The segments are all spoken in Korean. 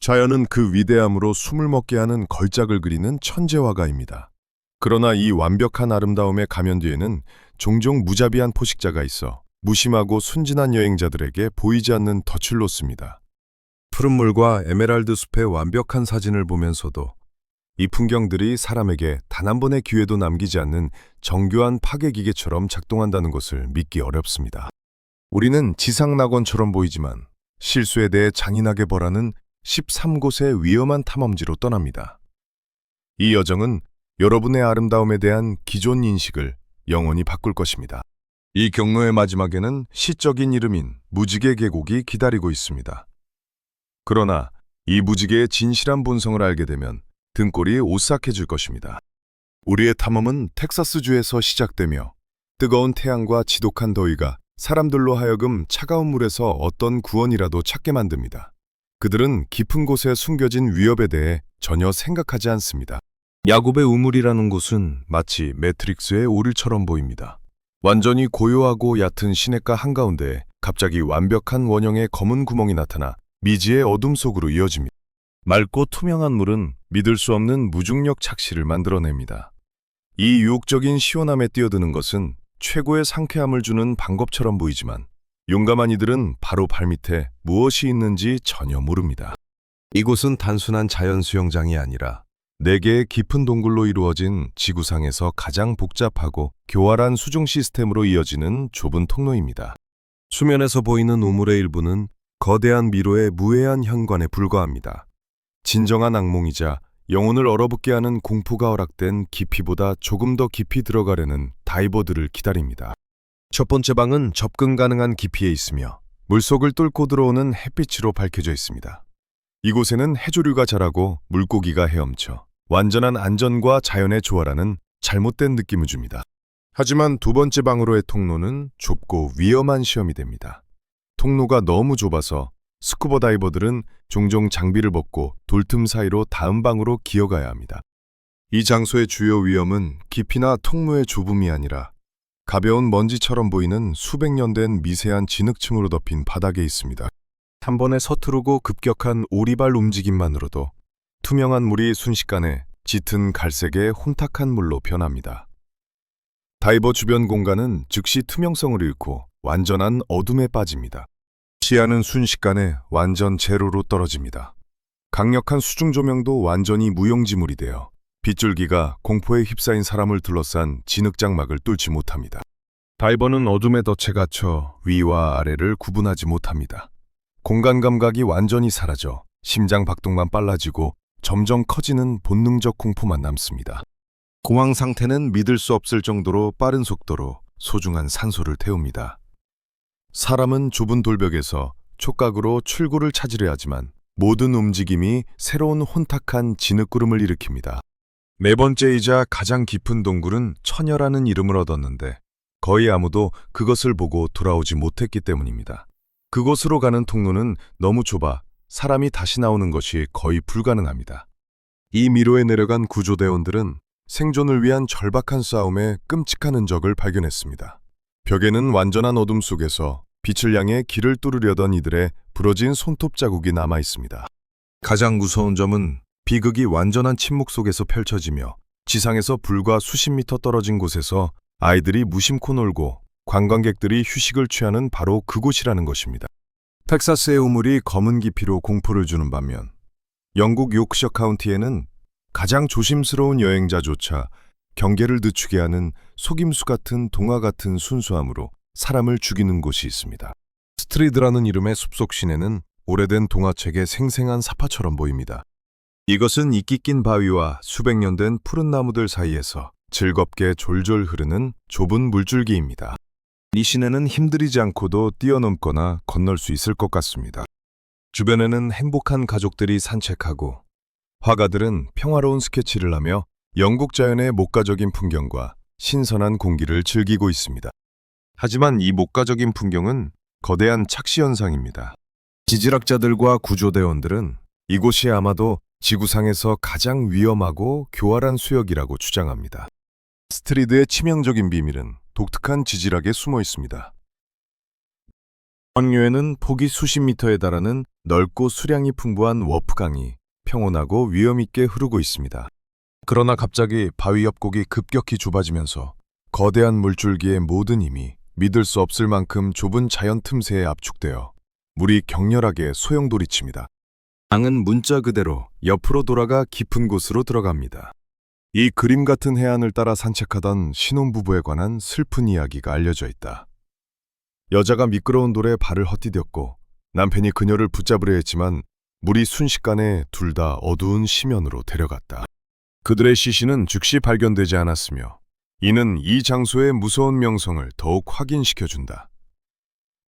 자연은 그 위대함으로 숨을 먹게 하는 걸작을 그리는 천재화가입니다. 그러나 이 완벽한 아름다움의 가면 뒤에는 종종 무자비한 포식자가 있어 무심하고 순진한 여행자들에게 보이지 않는 덫을 놓습니다. 푸른 물과 에메랄드 숲의 완벽한 사진을 보면서도 이 풍경들이 사람에게 단 한 번의 기회도 남기지 않는 정교한 파괴 기계처럼 작동한다는 것을 믿기 어렵습니다. 우리는 지상 낙원처럼 보이지만 실수에 대해 잔인하게 벌하는 13곳의 위험한 탐험지로 떠납니다. 이 여정은 여러분의 아름다움에 대한 기존 인식을 영원히 바꿀 것입니다. 이 경로의 마지막에는 시적인 이름인 무지개 계곡이 기다리고 있습니다. 그러나 이 무지개의 진실한 본성을 알게 되면 등골이 오싹해질 것입니다. 우리의 탐험은 텍사스주에서 시작되며 뜨거운 태양과 지독한 더위가 사람들로 하여금 차가운 물에서 어떤 구원이라도 찾게 만듭니다. 그들은 깊은 곳에 숨겨진 위협에 대해 전혀 생각하지 않습니다. 야곱의 우물이라는 곳은 마치 매트릭스의 오류처럼 보입니다. 완전히 고요하고 얕은 시냇가 한가운데 갑자기 완벽한 원형의 검은 구멍이 나타나 미지의 어둠 속으로 이어집니다. 맑고 투명한 물은 믿을 수 없는 무중력 착시를 만들어냅니다. 이 유혹적인 시원함에 뛰어드는 것은 최고의 상쾌함을 주는 방법처럼 보이지만 용감한 이들은 바로 발밑에 무엇이 있는지 전혀 모릅니다. 이곳은 단순한 자연 수영장이 아니라 네 개의 깊은 동굴로 이루어진 지구상에서 가장 복잡하고 교활한 수중 시스템으로 이어지는 좁은 통로입니다. 수면에서 보이는 우물의 일부는 거대한 미로의 무해한 현관에 불과합니다. 진정한 악몽이자 영혼을 얼어붙게 하는 공포가 허락된 깊이보다 조금 더 깊이 들어가려는 다이버들을 기다립니다. 첫 번째 방은 접근 가능한 깊이에 있으며 물속을 뚫고 들어오는 햇빛으로 밝혀져 있습니다. 이곳에는 해조류가 자라고 물고기가 헤엄쳐 완전한 안전과 자연의 조화라는 잘못된 느낌을 줍니다. 하지만 두 번째 방으로의 통로는 좁고 위험한 시험이 됩니다. 통로가 너무 좁아서 스쿠버 다이버들은 종종 장비를 벗고 돌틈 사이로 다음 방으로 기어가야 합니다. 이 장소의 주요 위험은 깊이나 통로의 좁음이 아니라 가벼운 먼지처럼 보이는 수백 년 된 미세한 진흙층으로 덮인 바닥에 있습니다. 한 번에 서투르고 급격한 오리발 움직임만으로도 투명한 물이 순식간에 짙은 갈색의 혼탁한 물로 변합니다. 다이버 주변 공간은 즉시 투명성을 잃고 완전한 어둠에 빠집니다. 시야는 순식간에 완전 제로로 떨어집니다. 강력한 수중 조명도 완전히 무용지물이 되어 빗줄기가 공포에 휩싸인 사람을 둘러싼 진흙장막을 뚫지 못합니다. 다이버는 어둠에 덫에 갇혀 위와 아래를 구분하지 못합니다. 공간 감각이 완전히 사라져 심장 박동만 빨라지고 점점 커지는 본능적 공포만 남습니다. 공황 상태는 믿을 수 없을 정도로 빠른 속도로 소중한 산소를 태웁니다. 사람은 좁은 돌벽에서 촉각으로 출구를 찾으려 하지만 모든 움직임이 새로운 혼탁한 진흙구름을 일으킵니다. 네 번째이자 가장 깊은 동굴은 처녀라는 이름을 얻었는데 거의 아무도 그것을 보고 돌아오지 못했기 때문입니다. 그곳으로 가는 통로는 너무 좁아 사람이 다시 나오는 것이 거의 불가능합니다. 이 미로에 내려간 구조대원들은 생존을 위한 절박한 싸움에 끔찍한 흔적을 발견했습니다. 벽에는 완전한 어둠 속에서 빛을 향해 길을 뚫으려던 이들의 부러진 손톱 자국이 남아 있습니다. 가장 무서운 점은 비극이 완전한 침묵 속에서 펼쳐지며 지상에서 불과 수십 미터 떨어진 곳에서 아이들이 무심코 놀고 관광객들이 휴식을 취하는 바로 그곳이라는 것입니다. 텍사스의 우물이 검은 깊이로 공포를 주는 반면 영국 요크셔 카운티에는 가장 조심스러운 여행자조차 경계를 늦추게 하는 속임수 같은 동화 같은 순수함으로 사람을 죽이는 곳이 있습니다. 스트리드라는 이름의 숲속 시내는 오래된 동화책의 생생한 사파처럼 보입니다. 이것은 이끼 낀 바위와 수백 년 된 푸른 나무들 사이에서 즐겁게 졸졸 흐르는 좁은 물줄기입니다. 이 시내는 힘들이지 않고도 뛰어넘거나 건널 수 있을 것 같습니다. 주변에는 행복한 가족들이 산책하고 화가들은 평화로운 스케치를 하며 영국 자연의 목가적인 풍경과 신선한 공기를 즐기고 있습니다. 하지만 이 목가적인 풍경은 거대한 착시 현상입니다. 지질학자들과 구조대원들은 이곳이 아마도 지구상에서 가장 위험하고 교활한 수역이라고 주장합니다. 스트리드의 치명적인 비밀은 독특한 지질학에 숨어 있습니다. 황류에는 폭이 수십 미터에 달하는 넓고 수량이 풍부한 워프강이 평온하고 위험있게 흐르고 있습니다. 그러나 갑자기 바위 협곡이 급격히 좁아지면서 거대한 물줄기의 모든 힘이 믿을 수 없을 만큼 좁은 자연 틈새에 압축되어 물이 격렬하게 소용돌이칩니다. 강은 문자 그대로 옆으로 돌아가 깊은 곳으로 들어갑니다. 이 그림 같은 해안을 따라 산책하던 신혼부부에 관한 슬픈 이야기가 알려져 있다. 여자가 미끄러운 돌에 발을 헛디뎠고 남편이 그녀를 붙잡으려 했지만 물이 순식간에 둘 다 어두운 심연으로 데려갔다. 그들의 시신은 즉시 발견되지 않았으며 이는 이 장소의 무서운 명성을 더욱 확인시켜준다.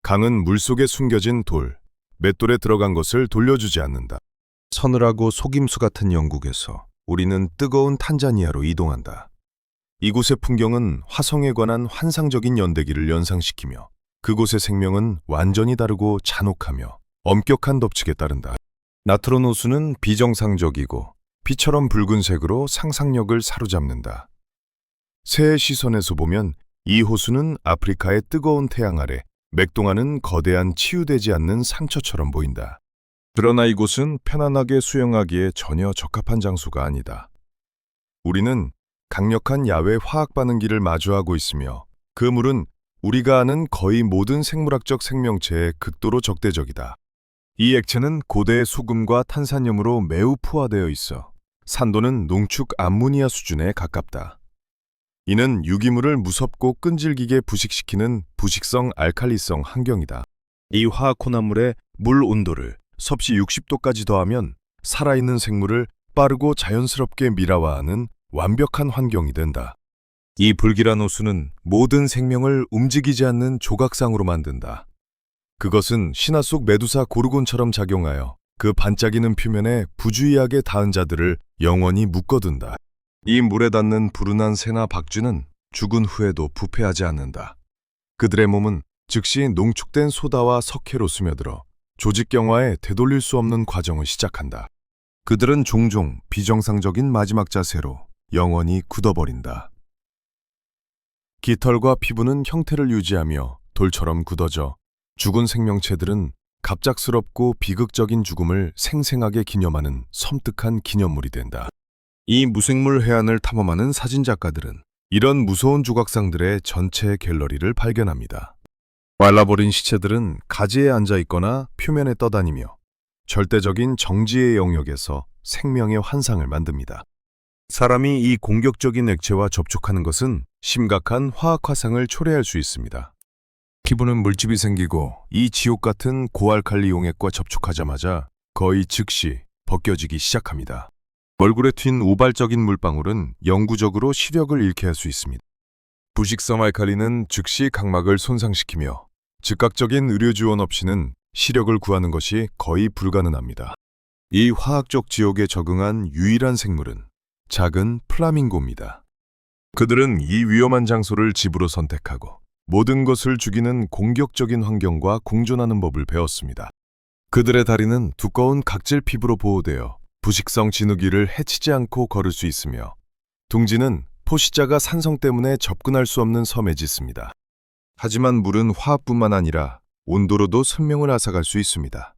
강은 물속에 숨겨진 돌, 맷돌에 들어간 것을 돌려주지 않는다. 서늘하고 속임수 같은 영국에서 우리는 뜨거운 탄자니아로 이동한다. 이곳의 풍경은 화성에 관한 환상적인 연대기를 연상시키며 그곳의 생명은 완전히 다르고 잔혹하며 엄격한 법칙에 따른다. 나트론 호수는 비정상적이고 피처럼 붉은색으로 상상력을 사로잡는다. 새의 시선에서 보면 이 호수는 아프리카의 뜨거운 태양 아래 맥동하는 거대한 치유되지 않는 상처처럼 보인다. 그러나 이곳은 편안하게 수영하기에 전혀 적합한 장소가 아니다. 우리는 강력한 야외 화학 반응기를 마주하고 있으며 그 물은 우리가 아는 거의 모든 생물학적 생명체에 극도로 적대적이다. 이 액체는 고대의 소금과 탄산염으로 매우 포화되어 있어 산도는 농축 암모니아 수준에 가깝다. 이는 유기물을 무섭고 끈질기게 부식시키는 부식성 알칼리성 환경이다. 이 화학 혼합물의 물 온도를 섭씨 60도까지 더하면 살아있는 생물을 빠르고 자연스럽게 밀화화하는 완벽한 환경이 된다. 이 불길한 호수는 모든 생명을 움직이지 않는 조각상으로 만든다. 그것은 신화 속 메두사 고르곤처럼 작용하여 그 반짝이는 표면에 부주의하게 닿은 자들을 영원히 묶어둔다. 이 물에 닿는 불운한 새나 박쥐는 죽은 후에도 부패하지 않는다. 그들의 몸은 즉시 농축된 소다와 석회로 스며들어 조직 경화에 되돌릴 수 없는 과정을 시작한다. 그들은 종종 비정상적인 마지막 자세로 영원히 굳어버린다. 깃털과 피부는 형태를 유지하며 돌처럼 굳어져 죽은 생명체들은 갑작스럽고 비극적인 죽음을 생생하게 기념하는 섬뜩한 기념물이 된다. 이 무생물 해안을 탐험하는 사진작가들은 이런 무서운 조각상들의 전체 갤러리를 발견합니다. 말라버린 시체들은 가지에 앉아 있거나 표면에 떠다니며 절대적인 정지의 영역에서 생명의 환상을 만듭니다. 사람이 이 공격적인 액체와 접촉하는 것은 심각한 화학 화상을 초래할 수 있습니다. 피부는 물집이 생기고 이 지옥 같은 고알칼리 용액과 접촉하자마자 거의 즉시 벗겨지기 시작합니다. 얼굴에 튄 우발적인 물방울은 영구적으로 시력을 잃게 할 수 있습니다. 부식성 알칼리는 즉시 각막을 손상시키며 즉각적인 의료 지원 없이는 시력을 구하는 것이 거의 불가능합니다. 이 화학적 지옥에 적응한 유일한 생물은 작은 플라밍고입니다. 그들은 이 위험한 장소를 집으로 선택하고 모든 것을 죽이는 공격적인 환경과 공존하는 법을 배웠습니다. 그들의 다리는 두꺼운 각질 피부로 보호되어 부식성 진흙이를 해치지 않고 걸을 수 있으며 둥지는 포시자가 산성 때문에 접근할 수 없는 섬에 짓습니다. 하지만 물은 화합뿐만 아니라 온도로도 생명을 앗아갈 수 있습니다.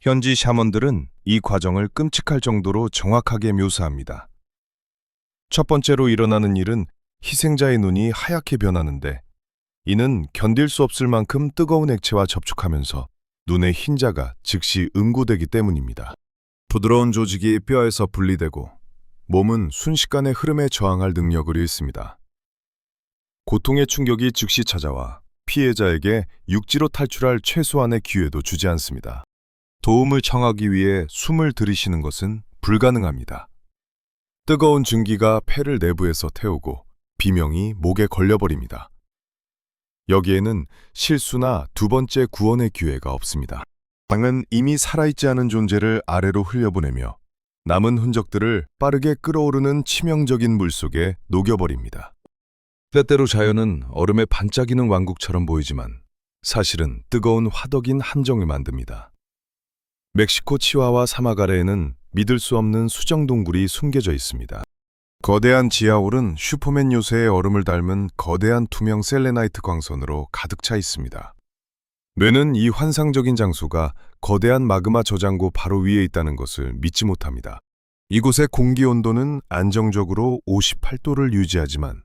현지 샤먼들은 이 과정을 끔찍할 정도로 정확하게 묘사합니다. 첫 번째로 일어나는 일은 희생자의 눈이 하얗게 변하는데 이는 견딜 수 없을 만큼 뜨거운 액체와 접촉하면서 눈의 흰자가 즉시 응고되기 때문입니다. 부드러운 조직이 뼈에서 분리되고 몸은 순식간에 흐름에 저항할 능력을 잃습니다. 고통의 충격이 즉시 찾아와 피해자에게 육지로 탈출할 최소한의 기회도 주지 않습니다. 도움을 청하기 위해 숨을 들이쉬는 것은 불가능합니다. 뜨거운 증기가 폐를 내부에서 태우고 비명이 목에 걸려버립니다. 여기에는 실수나 두 번째 구원의 기회가 없습니다. 방은 이미 살아있지 않은 존재를 아래로 흘려보내며 남은 흔적들을 빠르게 끓어오르는 치명적인 물 속에 녹여버립니다. 때때로 자연은 얼음에 반짝이는 왕국처럼 보이지만 사실은 뜨거운 화덕인 함정을 만듭니다. 멕시코 치와와 사막 아래에는 믿을 수 없는 수정 동굴이 숨겨져 있습니다. 거대한 지하홀은 슈퍼맨 요새의 얼음을 닮은 거대한 투명 셀레나이트 광선으로 가득 차 있습니다. 뇌는 이 환상적인 장소가 거대한 마그마 저장고 바로 위에 있다는 것을 믿지 못합니다. 이곳의 공기 온도는 안정적으로 58도를 유지하지만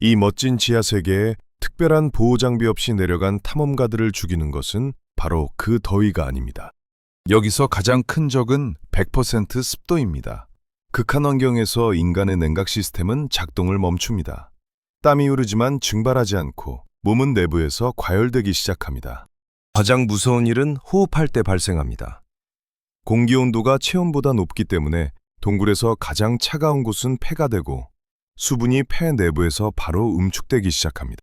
이 멋진 지하 세계에 특별한 보호 장비 없이 내려간 탐험가들을 죽이는 것은 바로 그 더위가 아닙니다. 여기서 가장 큰 적은 100% 습도입니다. 극한 환경에서 인간의 냉각 시스템은 작동을 멈춥니다. 땀이 흐르지만 증발하지 않고 몸은 내부에서 과열되기 시작합니다. 가장 무서운 일은 호흡할 때 발생합니다. 공기 온도가 체온보다 높기 때문에 동굴에서 가장 차가운 곳은 폐가 되고 수분이 폐 내부에서 바로 음축되기 시작합니다.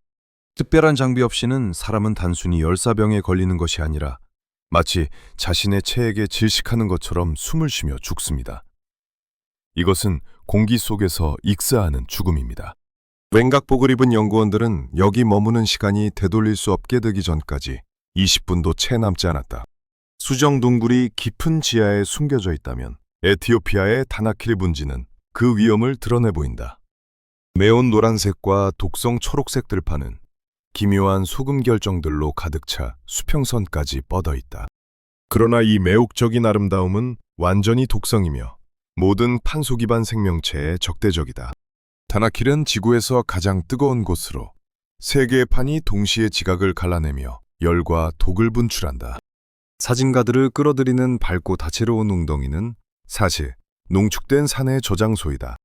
특별한 장비 없이는 사람은 단순히 열사병에 걸리는 것이 아니라 마치 자신의 체액에 질식하는 것처럼 숨을 쉬며 죽습니다. 이것은 공기 속에서 익사하는 죽음입니다. 왼각복을 입은 연구원들은 여기 머무는 시간이 되돌릴 수 없게 되기 전까지 20분도 채 남지 않았다. 수정 동굴이 깊은 지하에 숨겨져 있다면 에티오피아의 다나킬 분지는 그 위험을 드러내 보인다. 매운 노란색과 독성 초록색 들판은 기묘한 소금 결정들로 가득 차 수평선까지 뻗어 있다. 그러나 이 매혹적인 아름다움은 완전히 독성이며 모든 탄소 기반 생명체의 적대적이다. 다나킬은 지구에서 가장 뜨거운 곳으로 세 개의 판이 동시에 지각을 갈라내며 열과 독을 분출한다. 사진가들을 끌어들이는 밝고 다채로운 웅덩이는 사실 농축된 산의 저장소이다.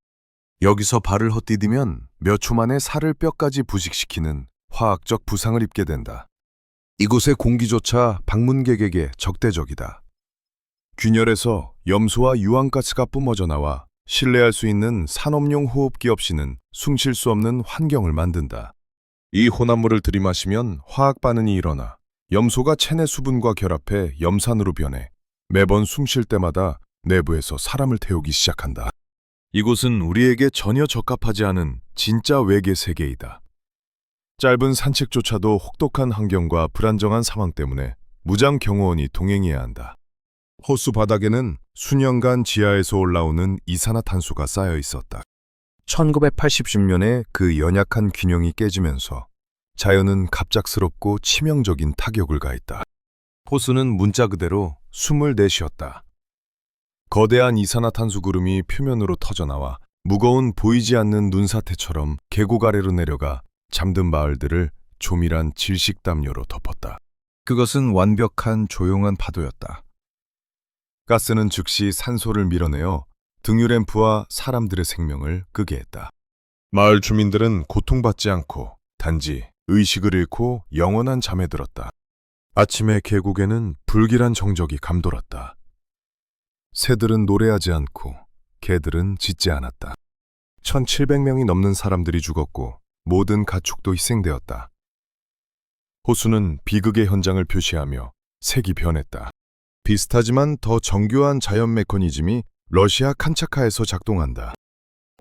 여기서 발을 헛디디면 몇 초 만에 살을 뼈까지 부식시키는 화학적 부상을 입게 된다. 이곳의 공기조차 방문객에게 적대적이다. 균열에서 염소와 유황가스가 뿜어져 나와 신뢰할 수 있는 산업용 호흡기 없이는 숨 쉴 수 없는 환경을 만든다. 이 혼합물을 들이마시면 화학 반응이 일어나 염소가 체내 수분과 결합해 염산으로 변해 매번 숨 쉴 때마다 내부에서 사람을 태우기 시작한다. 이곳은 우리에게 전혀 적합하지 않은 진짜 외계 세계이다. 짧은 산책조차도 혹독한 환경과 불안정한 상황 때문에 무장 경호원이 동행해야 한다. 호수 바닥에는 수년간 지하에서 올라오는 이산화탄소가 쌓여 있었다. 1980년에 그 연약한 균형이 깨지면서 자연은 갑작스럽고 치명적인 타격을 가했다. 호수는 문자 그대로 숨을 내쉬었다. 거대한 이산화탄소 구름이 표면으로 터져나와 무거운 보이지 않는 눈사태처럼 계곡 아래로 내려가 잠든 마을들을 조밀한 질식담요로 덮었다. 그것은 완벽한 조용한 파도였다. 가스는 즉시 산소를 밀어내어 등유램프와 사람들의 생명을 끄게 했다. 마을 주민들은 고통받지 않고 단지 의식을 잃고 영원한 잠에 들었다. 아침에 계곡에는 불길한 정적이 감돌았다. 새들은 노래하지 않고 개들은 짖지 않았다. 1700명이 넘는 사람들이 죽었고 모든 가축도 희생되었다. 호수는 비극의 현장을 표시하며 색이 변했다. 비슷하지만 더 정교한 자연 메커니즘이 러시아 칸차카에서 작동한다.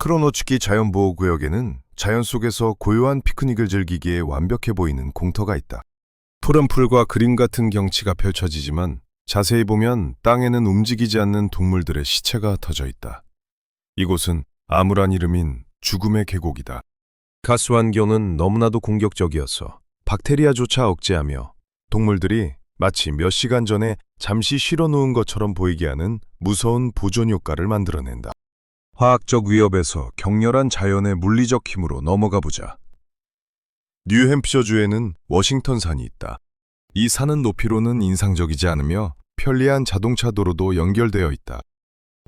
크로노츠키 자연보호구역에는 자연 속에서 고요한 피크닉을 즐기기에 완벽해 보이는 공터가 있다. 푸른 풀과 그림 같은 경치가 펼쳐지지만 자세히 보면 땅에는 움직이지 않는 동물들의 시체가 흩어져 있다. 이곳은 암울한 이름인 죽음의 계곡이다. 가스 환경은 너무나도 공격적이어서 박테리아조차 억제하며 동물들이 마치 몇 시간 전에 잠시 쉬러 놓은 것처럼 보이게 하는 무서운 보존 효과를 만들어낸다. 화학적 위협에서 격렬한 자연의 물리적 힘으로 넘어가 보자. 뉴햄프셔주에는 워싱턴 산이 있다. 이 산은 높이로는 인상적이지 않으며 편리한 자동차 도로도 연결되어 있다.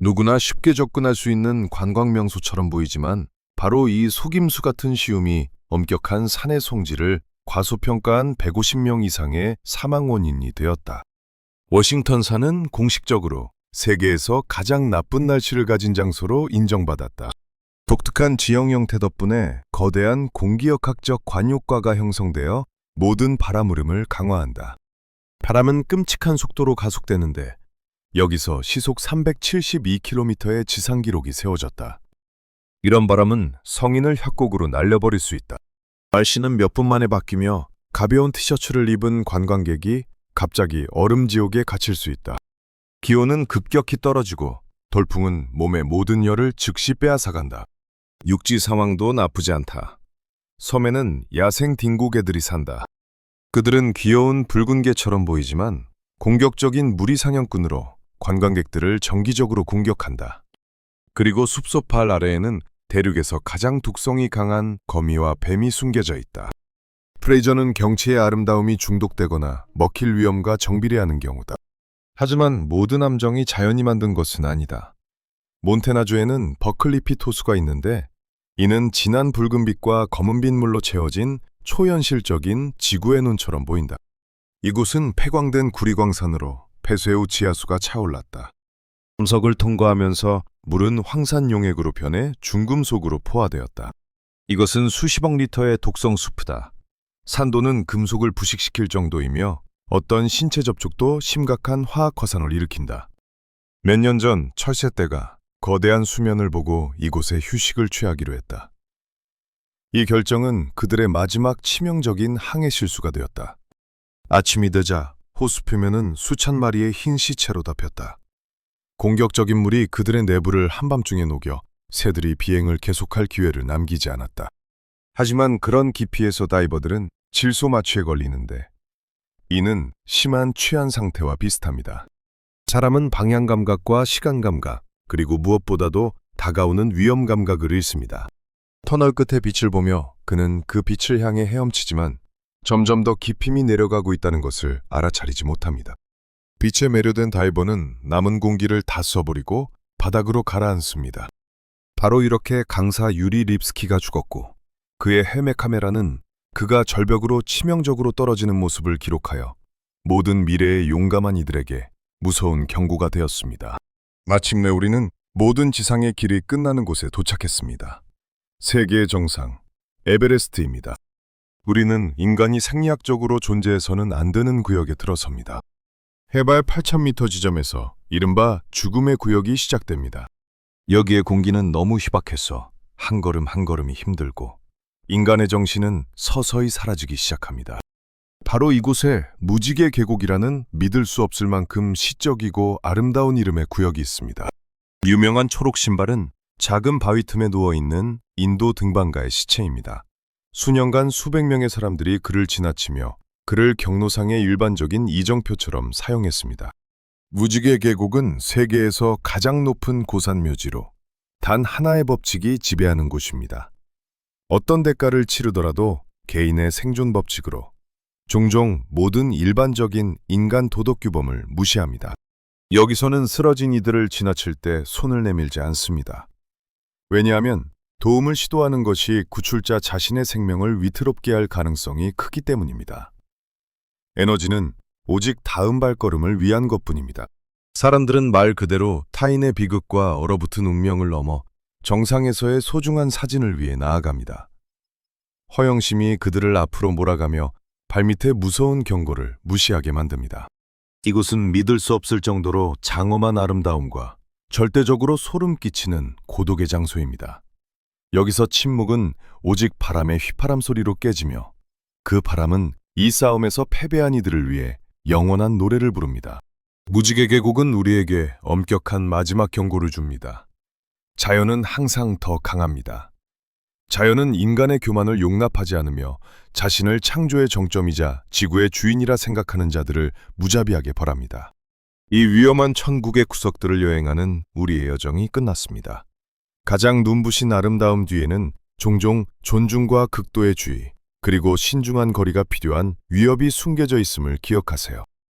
누구나 쉽게 접근할 수 있는 관광 명소처럼 보이지만 바로 이 속임수 같은 시움이 엄격한 산의 성질을 과소평가한 150명 이상의 사망 원인이 되었다. 워싱턴 산은 공식적으로 세계에서 가장 나쁜 날씨를 가진 장소로 인정받았다. 독특한 지형 형태 덕분에 거대한 공기역학적 관효과가 형성되어 모든 바람 흐름을 강화한다. 바람은 끔찍한 속도로 가속되는데 여기서 시속 372km의 지상 기록이 세워졌다. 이런 바람은 성인을 협곡으로 날려버릴 수 있다. 날씨는 몇 분 만에 바뀌며 가벼운 티셔츠를 입은 관광객이 갑자기 얼음 지옥에 갇힐 수 있다. 기온은 급격히 떨어지고 돌풍은 몸의 모든 열을 즉시 빼앗아간다. 육지 상황도 나쁘지 않다. 섬에는 야생 딩고개들이 산다. 그들은 귀여운 붉은 개처럼 보이지만 공격적인 무리 사냥꾼으로 관광객들을 정기적으로 공격한다. 그리고 숲소팔 아래에는 대륙에서 가장 독성이 강한 거미와 뱀이 숨겨져 있다. 프레이저는 경치의 아름다움이 중독되거나 먹힐 위험과 정비례하는 경우다. 하지만 모든 함정이 자연이 만든 것은 아니다. 몬테나주에는 버클리핏 호수가 있는데 이는 진한 붉은빛과 검은빛 물로 채워진 초현실적인 지구의 눈처럼 보인다. 이곳은 폐광된 구리광산으로 폐쇄 후 지하수가 차올랐다. 금석을 통과하면서 물은 황산 용액으로 변해 중금속으로 포화되었다. 이것은 수십억 리터의 독성 수프다. 산도는 금속을 부식시킬 정도이며 어떤 신체 접촉도 심각한 화학 화산을 일으킨다. 몇 년 전 철새떼가 거대한 수면을 보고 이곳에 휴식을 취하기로 했다. 이 결정은 그들의 마지막 치명적인 항해 실수가 되었다. 아침이 되자 호수 표면은 수천 마리의 흰 시체로 덮였다. 공격적인 물이 그들의 내부를 한밤중에 녹여 새들이 비행을 계속할 기회를 남기지 않았다. 하지만 그런 깊이에서 다이버들은 질소 마취에 걸리는데 이는 심한 취한 상태와 비슷합니다. 사람은 방향 감각과 시간 감각, 그리고 무엇보다도 다가오는 위험 감각을 잃습니다. 터널 끝에 빛을 보며 그는 그 빛을 향해 헤엄치지만 점점 더 깊임이 내려가고 있다는 것을 알아차리지 못합니다. 빛에 매료된 다이버는 남은 공기를 다 써버리고 바닥으로 가라앉습니다. 바로 이렇게 강사 유리 립스키가 죽었고 그의 헤메 카메라는 그가 절벽으로 치명적으로 떨어지는 모습을 기록하여 모든 미래의 용감한 이들에게 무서운 경고가 되었습니다. 마침내 우리는 모든 지상의 길이 끝나는 곳에 도착했습니다. 세계의 정상, 에베레스트입니다. 우리는 인간이 생리학적으로 존재해서는 안 되는 구역에 들어섭니다. 해발 8,000m 지점에서 이른바 죽음의 구역이 시작됩니다. 여기의 공기는 너무 희박해서 한 걸음 한 걸음이 힘들고 인간의 정신은 서서히 사라지기 시작합니다. 바로 이곳에 무지개 계곡이라는 믿을 수 없을 만큼 시적이고 아름다운 이름의 구역이 있습니다. 유명한 초록 신발은 작은 바위 틈에 누워 있는 인도 등반가의 시체입니다. 수년간 수백 명의 사람들이 그를 지나치며 그를 경로상의 일반적인 이정표처럼 사용했습니다. 무지개 계곡은 세계에서 가장 높은 고산 묘지로 단 하나의 법칙이 지배하는 곳입니다. 어떤 대가를 치르더라도 개인의 생존 법칙으로 종종 모든 일반적인 인간 도덕 규범을 무시합니다. 여기서는 쓰러진 이들을 지나칠 때 손을 내밀지 않습니다. 왜냐하면 도움을 시도하는 것이 구출자 자신의 생명을 위태롭게 할 가능성이 크기 때문입니다. 에너지는 오직 다음 발걸음을 위한 것뿐입니다. 사람들은 말 그대로 타인의 비극과 얼어붙은 운명을 넘어 정상에서의 소중한 사진을 위해 나아갑니다. 허영심이 그들을 앞으로 몰아가며 발밑에 무서운 경고를 무시하게 만듭니다. 이곳은 믿을 수 없을 정도로 장엄한 아름다움과 절대적으로 소름 끼치는 고독의 장소입니다. 여기서 침묵은 오직 바람의 휘파람 소리로 깨지며 그 바람은 이 싸움에서 패배한 이들을 위해 영원한 노래를 부릅니다. 무지개 계곡은 우리에게 엄격한 마지막 경고를 줍니다. 자연은 항상 더 강합니다. 자연은 인간의 교만을 용납하지 않으며 자신을 창조의 정점이자 지구의 주인이라 생각하는 자들을 무자비하게 벌합니다. 이 위험한 천국의 구석들을 여행하는 우리의 여정이 끝났습니다. 가장 눈부신 아름다움 뒤에는 종종 존중과 극도의 주의, 그리고 신중한 거리가 필요한 위협이 숨겨져 있음을 기억하세요.